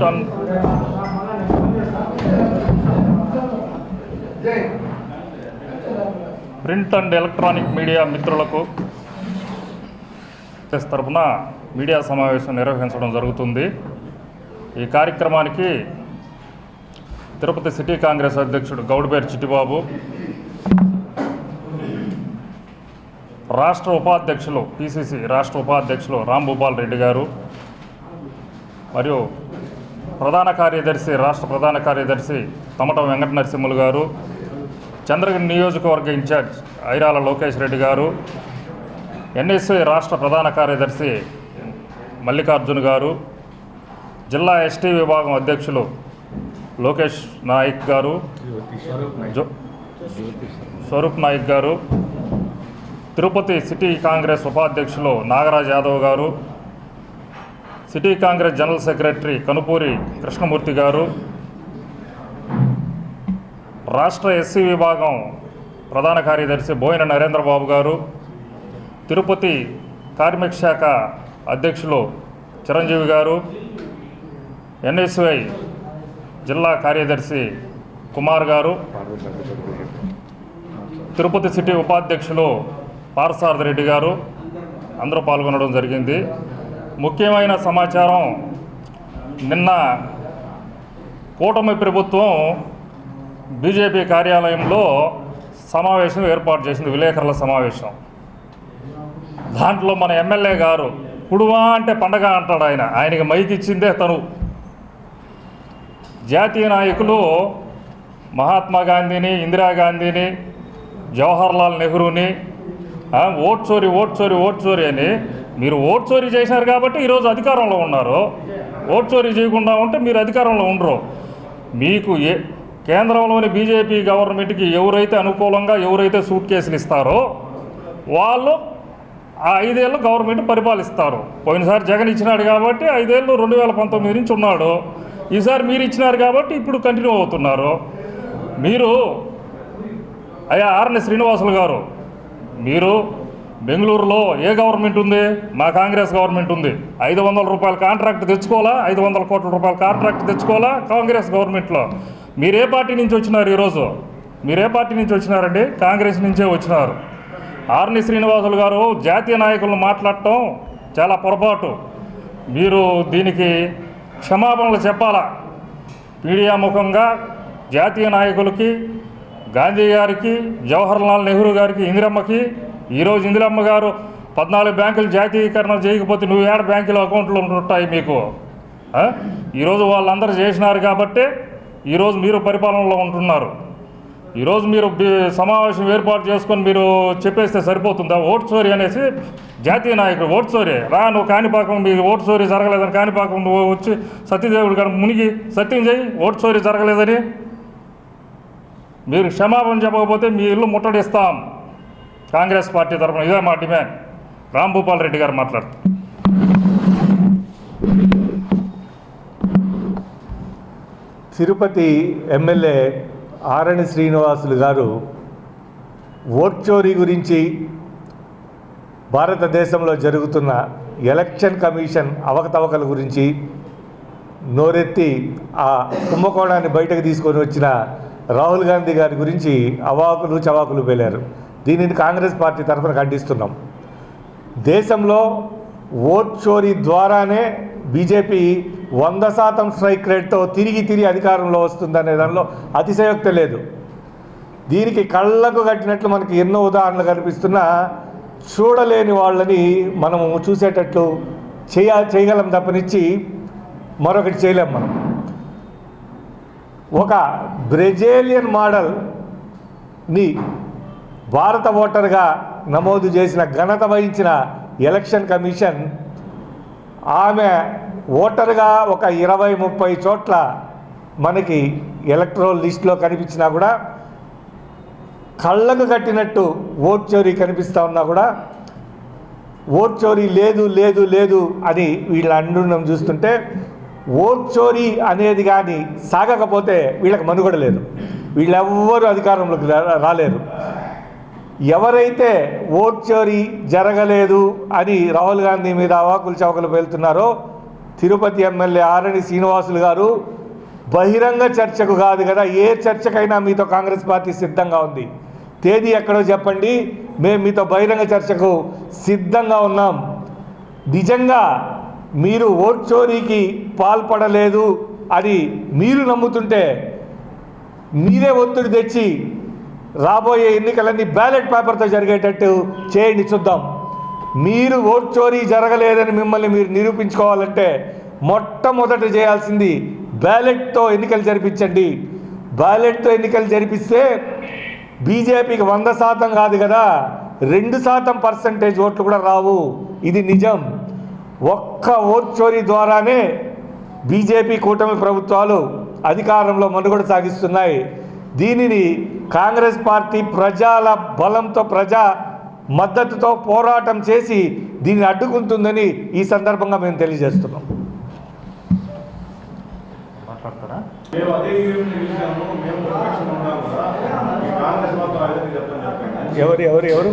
Ton print and electronic media మిత్రులకు ఎస్ తరఫున మీడియా సమావేశం నిర్వహించడం జరుగుతుంది. ఈ కార్యక్రమానికి తిరుపతి సిటీ కాంగ్రెస్ అధ్యక్షుడు గౌడ్బేర్ చిట్టిబాబు రాష్ట్ర ఉపాధ్యక్షులు పిసిసి రాష్ట్ర ఉపాధ్యక్షులు రాంభూపాల్ రెడ్డి గారు మరియు ప్రధాన కార్యదర్శి రాష్ట్ర ప్రధాన కార్యదర్శి తమటం వెంకట నరసింహులు గారు చంద్రగిరి నియోజకవర్గ ఇన్ఛార్జ్ ఐరాల లోకేష్ రెడ్డి గారు ఎన్ఎస్ఐ రాష్ట్ర ప్రధాన కార్యదర్శి మల్లికార్జున్ గారు జిల్లా ఎస్టీ విభాగం అధ్యక్షులు లోకేష్ నాయక్ గారు జో స్వరూప్ నాయక్ గారు తిరుపతి సిటీ కాంగ్రెస్ ఉపాధ్యక్షులు నాగరాజ్ యాదవ్ గారు city Congress general secretary Kanupuri Krishnamurthy గారు రాష్ట్ర ఎస్సీ విభాగం ప్రధాన కార్యదర్శి బోయిన నరేంద్రబాబు గారు తిరుపతి కార్మిక శాఖ అధ్యక్షులు చిరంజీవి గారు ఎన్ఎస్వై జిల్లా కార్యదర్శి కుమార్ గారు తిరుపతి సిటీ ఉపాధ్యక్షులు పారసారథి రెడ్డి గారు అందరూ పాల్గొనడం జరిగింది. ముఖ్యమైన సమాచారం. నిన్న కూటమి ప్రభుత్వం బీజేపీ కార్యాలయంలో సమావేశం ఏర్పాటు చేసింది విలేకరుల సమావేశం. దాంట్లో మన ఎమ్మెల్యే గారు కుడువా అంటే పండగ అంటాడు ఆయన. ఆయనకి మైకి ఇచ్చిందే తను. జాతీయ నాయకులు మహాత్మా గాంధీని ఇందిరాగాంధీని జవహర్లాల్ నెహ్రూని ఆ, ఓట్ చోరీ ఓట్ చోరీ ఓట్ చోరీ అని మీరు ఓట్ చోరీ చేశారు కాబట్టి ఈరోజు అధికారంలో ఉన్నారు. ఓట్ చోరీ చేయకుండా ఉంటే మీరు అధికారంలో ఉండరు. మీకు ఏ కేంద్రంలోని బీజేపీ గవర్నమెంట్కి ఎవరైతే అనుకూలంగా ఎవరైతే సూట్ కేసులు ఇస్తారో వాళ్ళు ఆ ఐదేళ్ళు గవర్నమెంట్ పరిపాలిస్తారు. పోయినసారి జగన్ ఇచ్చినాడు కాబట్టి ఐదేళ్ళు రెండు వేల పంతొమ్మిది నుంచి ఉన్నాడు. ఈసారి మీరు ఇచ్చినారు కాబట్టి ఇప్పుడు కంటిన్యూ అవుతున్నారు. మీరు అయ్యా ఆర్ఎన్ శ్రీనివాసులు గారు మీరు బెంగళూరులో ఏ గవర్నమెంట్ ఉంది? మా కాంగ్రెస్ గవర్నమెంట్ ఉంది. ఐదు వందల రూపాయల కాంట్రాక్ట్ తెచ్చుకోవాలా? ఐదు వందల కోట్ల రూపాయల కాంట్రాక్ట్ తెచ్చుకోవాలా? కాంగ్రెస్ గవర్నమెంట్లో. మీరే పార్టీ నుంచి వచ్చినారు ఈరోజు? మీరే పార్టీ నుంచి వచ్చినారండి? కాంగ్రెస్ నుంచే వచ్చినారు. ఆర్ని శ్రీనివాసులు గారు జాతీయ నాయకులను మాట్లాడటం చాలా పొరపాటు. మీరు దీనికి క్షమాపణలు చెప్పాలా? మీడియా ముఖంగా జాతీయ నాయకులకి గాంధీ గారికి జవహర్లాల్ నెహ్రూ గారికి ఇందిరమ్మకి ఈరోజు ఇందిరమ్మ గారు పద్నాలుగు బ్యాంకులు జాతీయకరణ చేయకపోతే నువ్వు ఏడ బ్యాంకులో అకౌంట్లు ఉంటాయి మీకు? ఈరోజు వాళ్ళందరూ చేసినారు కాబట్టి ఈరోజు మీరు పరిపాలనలో ఉంటున్నారు. ఈరోజు మీరు సమావేశం ఏర్పాటు చేసుకొని మీరు చెప్పేస్తే సరిపోతుందా? ఓటు చోరీ అనేసి జాతీయ నాయకుడు ఓటు చోరీ? రా నువ్వు కాణిపాకం మీ ఓటు చోరీ జరగలేదని కాణిపాకం నువ్వు వచ్చి సత్యదేవుడు గారు మునిగి సత్యం చేయి ఓటు చోరీ జరగలేదని? మీరు క్షమాపణ చెప్పకపోతే మీ ఇల్లు ముట్టడిస్తాం. కాంగ్రెస్ పార్టీ తరఫున ఇదే మా డిమాండ్. రాంభూపాల్ రెడ్డి గారు మాట్లాడుతారు తిరుపతి ఎమ్మెల్యే ఆరణి శ్రీనివాసులు గారు ఓట్ చోరీ గురించి భారతదేశంలో జరుగుతున్న ఎలక్షన్ కమిషన్ అవకతవకల గురించి నోరెత్తి ఆ కుంభకోణాన్ని బయటకు తీసుకొని వచ్చిన రాహుల్ గాంధీ గారి గురించి అవాకులు చవాకులు పేలారు. దీనిని కాంగ్రెస్ పార్టీ తరఫున ఖండిస్తున్నాం. దేశంలో ఓట్ చోరీ ద్వారానే బీజేపీ వంద శాతం స్ట్రైక్ రేట్తో తిరిగి తిరిగి అధికారంలో వస్తుందనే దానిలో అతిశయోక్తి లేదు. దీనికి కళ్ళకు కట్టినట్లు మనకి ఎన్నో ఉదాహరణలు కనిపిస్తున్నా చూడలేని వాళ్ళని మనము చూసేటట్లు చేయ చేయగలం తప్పనిచ్చి మరొకటి చేయలేం మనం. ఒక బ్రెజేలియన్ మోడల్ని భారత ఓటర్గా నమోదు చేసిన ఘనత వహించిన ఎలక్షన్ కమిషన్ ఆమె ఓటర్గా ఒక ఇరవై ముప్పై చోట్ల మనకి ఎలక్ట్రల్ లిస్ట్లో కనిపించినా కూడా కళ్ళకు కట్టినట్టు ఓట్ చోరీ కనిపిస్తూ ఉన్నా కూడా ఓట్ చోరీ లేదు లేదు లేదు అని వీళ్ళ అండుండం చూస్తుంటే ఓట్ చోరీ అనేది కానీ సాగకపోతే వీళ్ళకి మనుగడ లేదు. వీళ్ళెవ్వరూ అధికారంలోకి రా- రాలేరు. ఎవరైతే ఓట్ చోరీ జరగలేదు అని రాహుల్ గాంధీ మీద అవాకులు చవకలు పేలుతున్నారో తిరుపతి ఎమ్మెల్యే ఆరణి శ్రీనివాసులు గారు బహిరంగ చర్చకు కాదు కదా ఏ చర్చకైనా మీతో కాంగ్రెస్ పార్టీ సిద్ధంగా ఉంది. తేదీ ఎక్కడో చెప్పండి. మేము మీతో బహిరంగ చర్చకు సిద్ధంగా ఉన్నాం. నిజంగా మీరు ఓట్ చోరీకి పాల్పడలేదు అని మీరు నమ్ముతుంటే మీరే ఒత్తిడి తెచ్చి రాబోయే ఎన్నికలన్నీ బ్యాలెట్ పేపర్తో జరిగేటట్టు చేయండి చూద్దాం. మీరు ఓట్ చోరీ జరగలేదని మిమ్మల్ని మీరు నిరూపించుకోవాలంటే మొట్టమొదట చేయాల్సింది బ్యాలెట్తో ఎన్నికలు జరిపించండి. బ్యాలెట్తో ఎన్నికలు జరిపిస్తే బీజేపీకి వంద శాతం కాదు కదా రెండు శాతం పర్సంటేజ్ ఓట్లు కూడా రావు. ఇది నిజం. ఒక్క ఓట్ చోరీ ద్వారానే బీజేపీ కూటమి ప్రభుత్వాలు అధికారంలో మనుగడ సాగిస్తున్నాయి. దీనిని కాంగ్రెస్ పార్టీ ప్రజల బలంతో ప్రజా మద్దతుతో పోరాటం చేసి దీన్ని అడ్డుకుంటుందని ఈ సందర్భంగా మేము తెలియజేస్తున్నాం. ఎవరు ఎవరు ఎవరు?